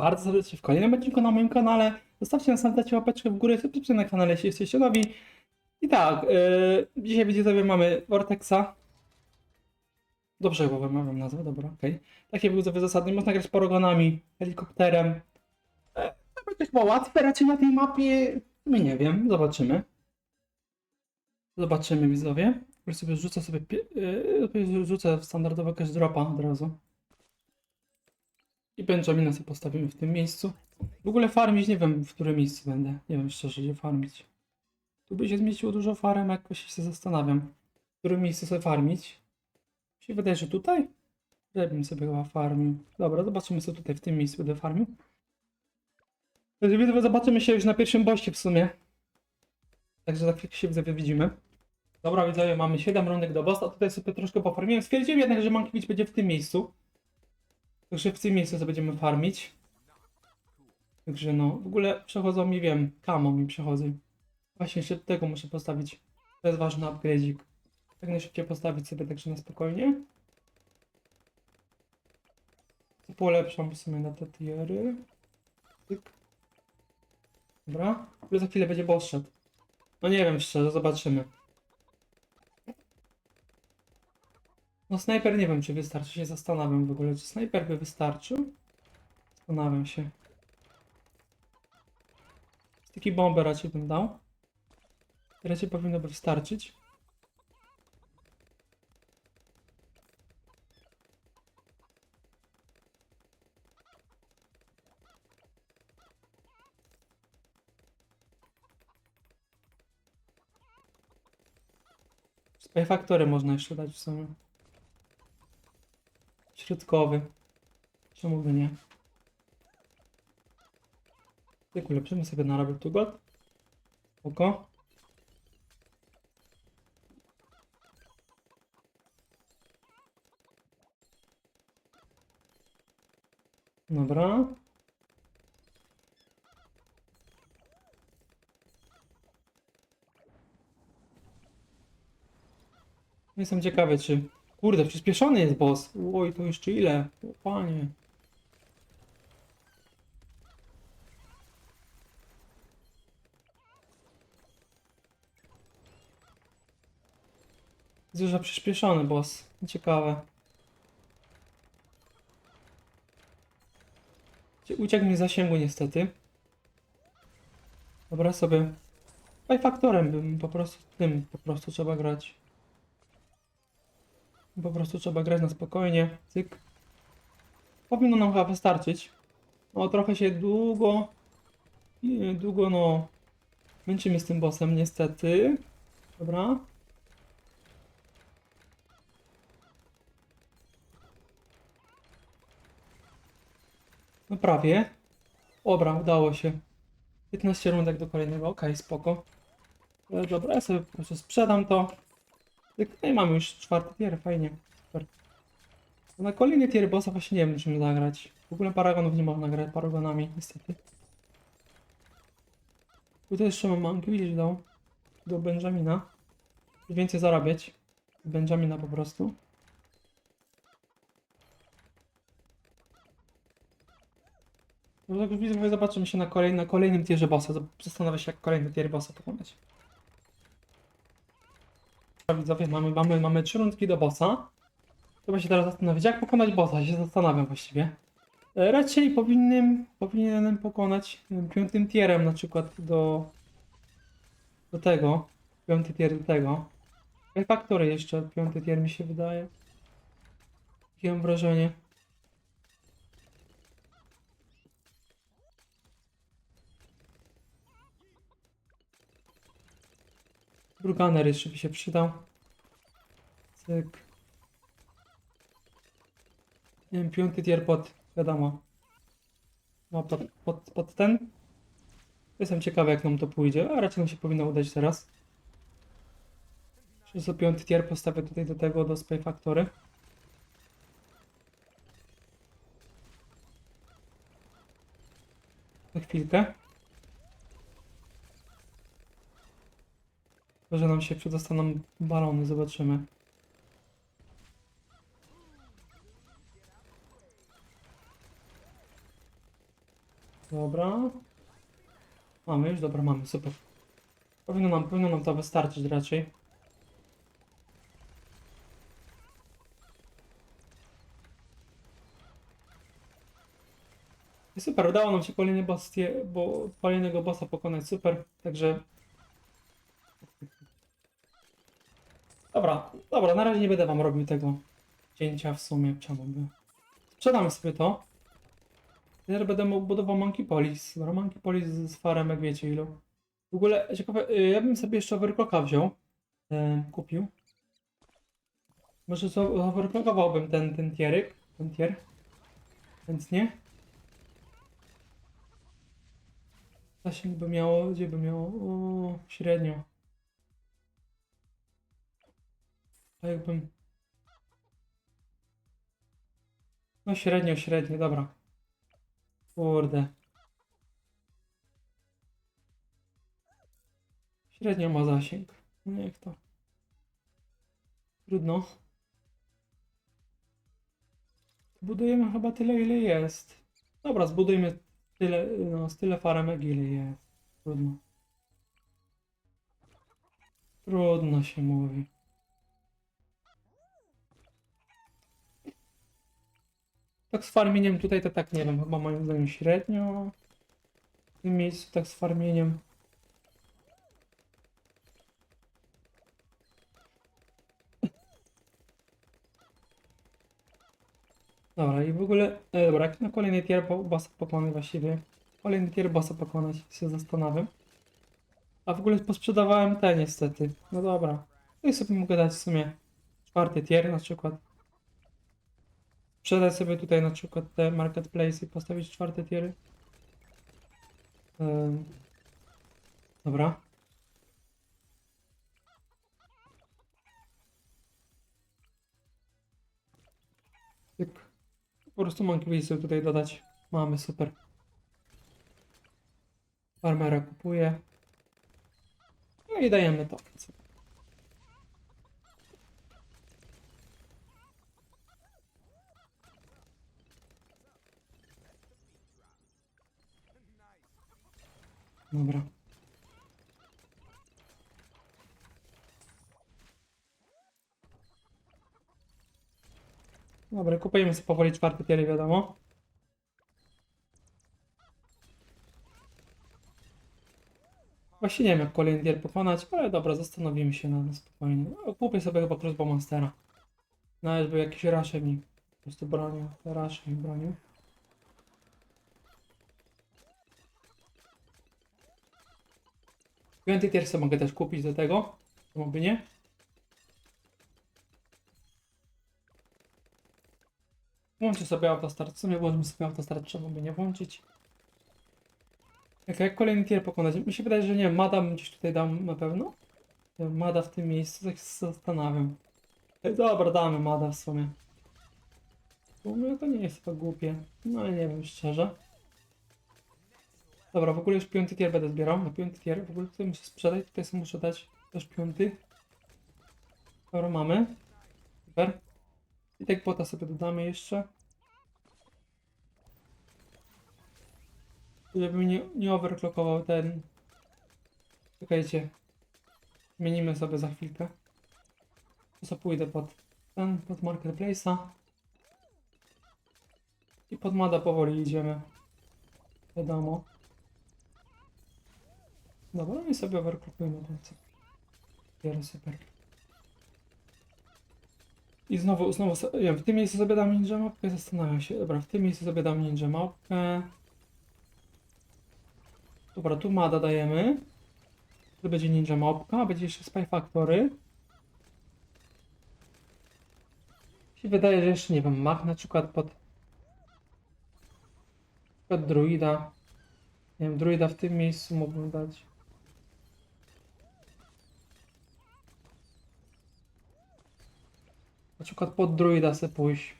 bardzo serdecznie w kolejnym odcinku na moim kanale. Zostawcie na sam łapeczkę w górę, subskrypcję na kanale, jeśli jesteście nowi. I tak, yy, dzisiaj widzicie mamy Vortexa. Dobrze chyba wymawiam nazwę, dobra, okej. Takie były zasady, można grać paragonami, helikopterem. E, to będzie chyba łatwe raczej na tej mapie. My nie wiem, zobaczymy. Zobaczymy widzowie. Już sobie rzucę sobie, yy, rzucę standardowo cash dropa od razu. I Benjamina sobie postawimy w tym miejscu. W ogóle farmić nie wiem w którym miejscu będę. Nie wiem szczerze gdzie farmić. Tu by się zmieściło dużo farem, jakoś się zastanawiam. W którym miejscu sobie farmić. Mi się wydaje, że tutaj? Żebym sobie chyba farmił. Dobra, zobaczymy co tutaj w tym miejscu będę farmił. Zobaczymy się już na pierwszym boście w sumie. Także za chwilkę się widzimy. Dobra widzowie, mamy 7 rundek do bossa, tutaj sobie troszkę pofarmiłem. Stwierdziłem jednak, że Mankiewicz będzie w tym miejscu. Także w tym miejscu sobie będziemy farmić. Także no, w ogóle przechodzą mi, wiem, kamo mi przechodzi. Właśnie jeszcze tego muszę postawić. To jest ważny upgrade'ik. Jak najszybciej postawić sobie także na spokojnie. Polepszam sobie na te tiery. Tyk. Dobra. W ogóle za chwilę będzie boss. No nie wiem szczerze, zobaczymy. No snajper nie wiem czy wystarczy, się zastanawiam w ogóle, czy snajper by wystarczył? Zastanawiam się. Taki bombę raczej bym dał. Raczej powinno by wystarczyć. Spy Factory można jeszcze dać w sumie. Środkowy. Czemu by nie? Jak ulepszymy sobie na Rabbit to God. Oko. Dobra. Jestem ciekawy, czy... Kurde, przyspieszony jest boss. Oj, to jeszcze ile? O, panie. Dużo przyspieszony boss. Ciekawe. Cie- Uciekł mi z zasięgu niestety. Dobra sobie. Faktorem bym po prostu tym po prostu trzeba grać. Po prostu trzeba grać na spokojnie. Cyk. Powinno nam chyba wystarczyć. No trochę się długo. i Długo no. Męczymy z tym bossem niestety. Dobra. No prawie. Dobra, udało się. 15 rundek do kolejnego, okej, spoko. Ale dobra, ja sobie po prostu sprzedam to. No i mamy już czwarty tier, fajnie. Super. Na kolejny tier bossa właśnie nie wiem, czym zagrać. W ogóle paragonów nie można grać paragonami, niestety. Tutaj jeszcze mam Mankiewicz dał. Do Benjamina. I więcej zarabiać. Benjamina po prostu. No tak już widzę, zobaczymy się na, kolej, na kolejnym tierze bossa. Zastanawiam się, jak kolejny tier bossa pokonać. Widzowie, mamy, mamy, mamy trzy rundki do bossa. Trzeba się teraz zastanowić, jak pokonać bossa, się zastanawiam właściwie. E, Raczej powinnym, powinienem pokonać piątym tierem na przykład do, do tego. Piąty tier do tego. Factory jeszcze, piąty tier mi się wydaje. Mam wrażenie. Bruganer jeszcze by się przydał. Cyk. Nie wiem, piąty tier pod, wiadomo. No pod, pod, pod ten. Jestem ciekawy jak nam to pójdzie, a raczej nam się powinno udać teraz. Że sobie piąty tier postawię tutaj do tego, do Spy Factory. Na chwilkę. Może nam się przedostaną balony, zobaczymy. Dobra. Mamy już, dobra, mamy, super. Powinno nam, powinno nam to wystarczyć raczej. I super, udało nam się kolejny boss, bo kolejnego bossa pokonać, super, także... Dobra, dobra, na razie nie będę wam robił tego cięcia w sumie, czemu by. Sprzedamy sobie to. Teraz będę budował Monkey Polis. Dobra, Monkey Polis z farem, jak wiecie ilu. W ogóle, ciekawe, y, ja bym sobie jeszcze overclocka wziął. E, kupił. Może overclockowałbym ten, ten tierek, ten tier. Więc nie. Zasięg by miało, gdzie by miało? O, średnio. A jakbym... No średnio, średnio, dobra. Kurde. Średnio ma zasięg. No jak to? Trudno. Budujemy chyba tyle, ile jest. Dobra, zbudujmy tyle, no, z tyle faremek, ile jest. Trudno. Trudno się mówi. Tak z farmieniem tutaj to tak nie wiem, chyba moim zdaniem średnio. W tym miejscu tak z farmieniem. Dobra, i w ogóle, e, dobra, jak na kolejny tier bossa pokonać właściwie? Kolejny tier bossa pokonać, się zastanawiam. A w ogóle posprzedawałem te niestety. No dobra. No i sobie mogę dać w sumie czwarty tier na przykład. Sprzedać sobie tutaj na przykład te marketplace i postawić czwarte tiery. Dobra. Tyk. Po prostu monkey sobie tutaj dodać. Mamy, super. Farmera kupuje. No i dajemy to. Dobra. Dobra, kupujemy sobie powoli czwarty tier, wiadomo. Właśnie nie wiem jak kolejny tier pokonać, ale dobra, zastanowimy się na spokojnie. No, kupię sobie chyba Crossbow Monstera. Nawet by jakiś rasze mi po prostu bronił, rasze mi bronił. Piąty tier sobie mogę też kupić do tego. Czemu by nie? Włączę sobie autostart. W sumie włączmy sobie autostart, czemu by nie włączyć? Jak, jak kolejny tier pokonać? Mi się wydaje, że nie wiem, Mada bym gdzieś tutaj dam na pewno. Mada w tym miejscu, tak się zastanawiam. Dobra, damy Mada w sumie. W sumie to nie jest tak głupie. No nie wiem, szczerze. Dobra, w ogóle już piąty tier będę zbierał. Na piąty tier w ogóle tutaj muszę sprzedać. Tutaj sobie muszę dać też piąty. Dobra, mamy. Super. I tak pota sobie dodamy jeszcze. Żeby nie, nie overclockował ten. Czekajcie. Zmienimy sobie za chwilkę. Sobie pójdę pod ten, pod marketplace'a. I pod Mada powoli idziemy. Wiadomo. Dobra, no i sobie overclockujemy co. Biorę super. I znowu, znowu, wiem, w tym miejscu sobie dam ninja mapkę, zastanawiam się. Dobra, w tym miejscu sobie dam ninja mapkę. Dobra, tu Mada dajemy. Tu będzie ninja mapka, będzie jeszcze Spy Factory. Się wydaje, że jeszcze, nie wiem, mach na przykład pod... Przykład druida. Nie wiem, druida w tym miejscu mógłbym dać. Na przykład pod druida se pójść.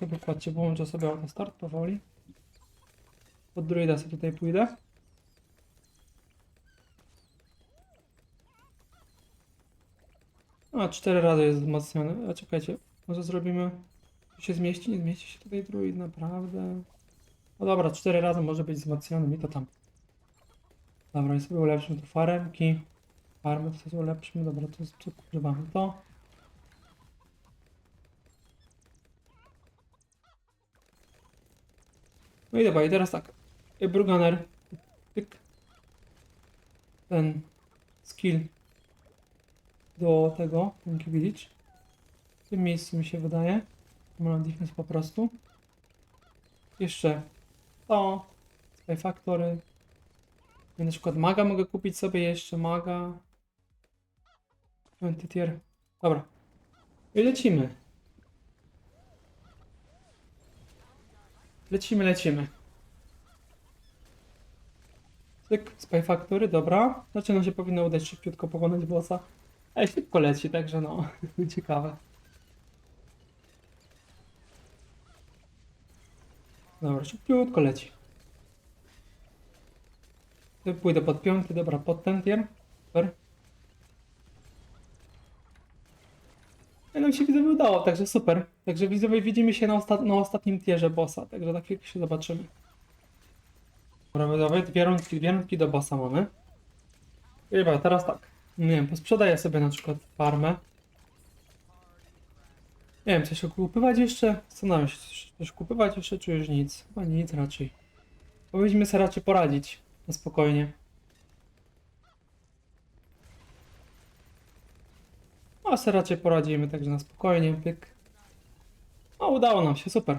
Sobie patrzcie, włączę sobie autostart powoli. Pod druida sobie tutaj pójdę. A, cztery razy jest wzmocniony. A czekajcie, może zrobimy... Tu się zmieści, nie zmieści się tutaj druid, naprawdę. No dobra, cztery razy może być wzmocniony, mi to tam. Dobra, i sobie ulepszymy tu faremki. Farmy sobie ulepszymy, dobra, to używamy to. No i dobra, i teraz tak. Bruganer. Tyk. Ten skill do tego, ten Village. W tym miejscu mi się wydaje. Mam defense po prostu. Jeszcze to. Spy Factory. Na przykład maga mogę kupić sobie jeszcze maga. 20 tier. Dobra. I lecimy. Lecimy, lecimy. Cyk, Spy Factory, dobra. Znaczy nam się powinno udać szybciutko pokonać bossa. Ej, szybko leci, także no, ciekawe. Dobra, szybciutko leci. Pójdę pod piąty, dobra, pod ten tier. No nam się widzowie udało, także super. Także widzowie widzimy się na, osta na ostatnim tierze bossa, także za chwilkę się zobaczymy. Dobra, widzowie, dwie rundki, dwie rundki do bossa mamy. Dobra, teraz tak. Nie wiem, posprzedaję sobie na przykład farmę. Nie wiem, coś kupywać jeszcze? Zastanawiam się, coś, coś kupywać jeszcze, czy już nic? Chyba nic raczej. Powinniśmy sobie raczej poradzić. Na spokojnie. No, sobie raczej poradzimy, także na spokojnie, pyk. O, udało nam się, super.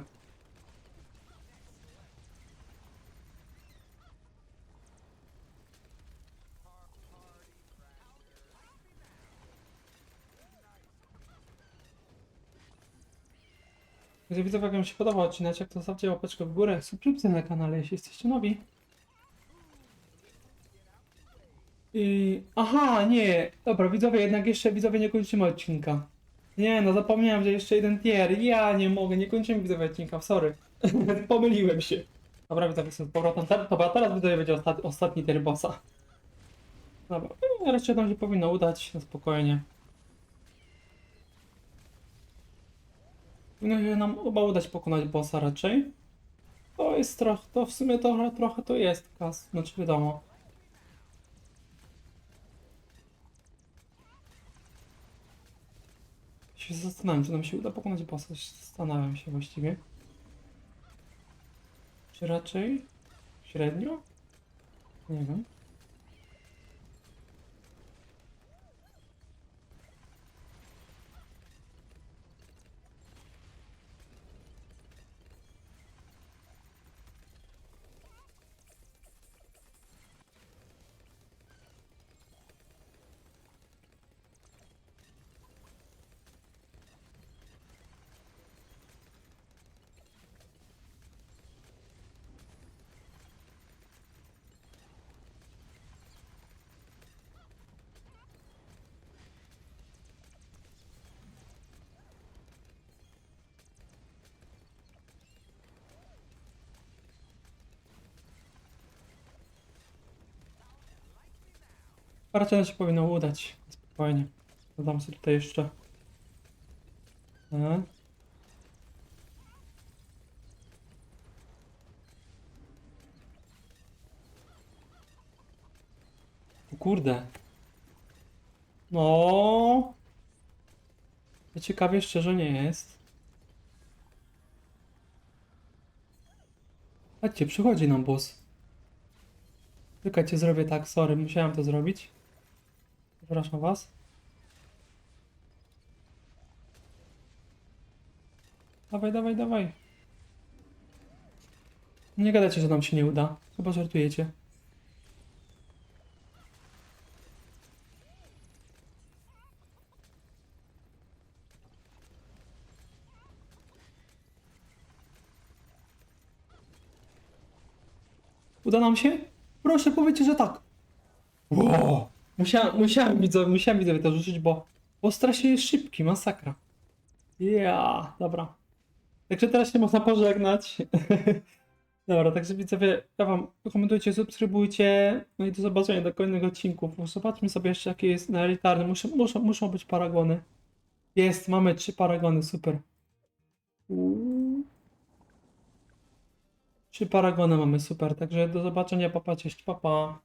Gdy widzę, jak wam się podoba odcinek, to zostawcie łapeczkę w górę, subskrypcję na kanale, jeśli jesteście nowi. I... Aha, nie. Dobra, widzowie, jednak jeszcze widzowie nie kończymy odcinka. Nie, no zapomniałem, że jeszcze jeden tier. Ja nie mogę, nie kończymy widzowie odcinka, sorry. Pomyliłem się. Dobra, widzowie, z powrotem. Te- Dobra, teraz widzowie będzie ostat... ostatni tier bossa. Dobra, no, raczej nam się powinno udać, na spokojnie. Powinno się nam chyba udać pokonać bossa raczej. To jest trochę, to w sumie to, trochę to jest kas, znaczy wiadomo. Się zastanawiam, czy nam się uda pokonać bossa. Zastanawiam się właściwie. Czy raczej średnio? Nie wiem. Raczej się powinno udać. Spokojnie. Dodam sobie tutaj jeszcze. E. O kurde. No. Ciekawie szczerze nie jest. Chodźcie, przychodzi nam boss. Czekajcie, zrobię tak, sorry, musiałem to zrobić. Przepraszam was. Dawaj, dawaj, dawaj. Nie gadajcie, że nam się nie uda. Chyba żartujecie. Uda nam się? Proszę, powiedzcie, że tak. Wow. Musiałem, musiałem widzowie, musiałem widzowie to rzucić, bo, bo strasznie jest szybki, masakra. Ja, dobra. Także teraz się można pożegnać. dobra, także widzowie, ja wam komentujcie, subskrybujcie, no i do zobaczenia do kolejnych odcinków. Zobaczmy sobie jeszcze jakie jest na elitarny, muszą, muszą, muszą być paragony. Jest, mamy trzy paragony, super. Trzy paragony mamy, super. Także do zobaczenia, papa, cześć, papa.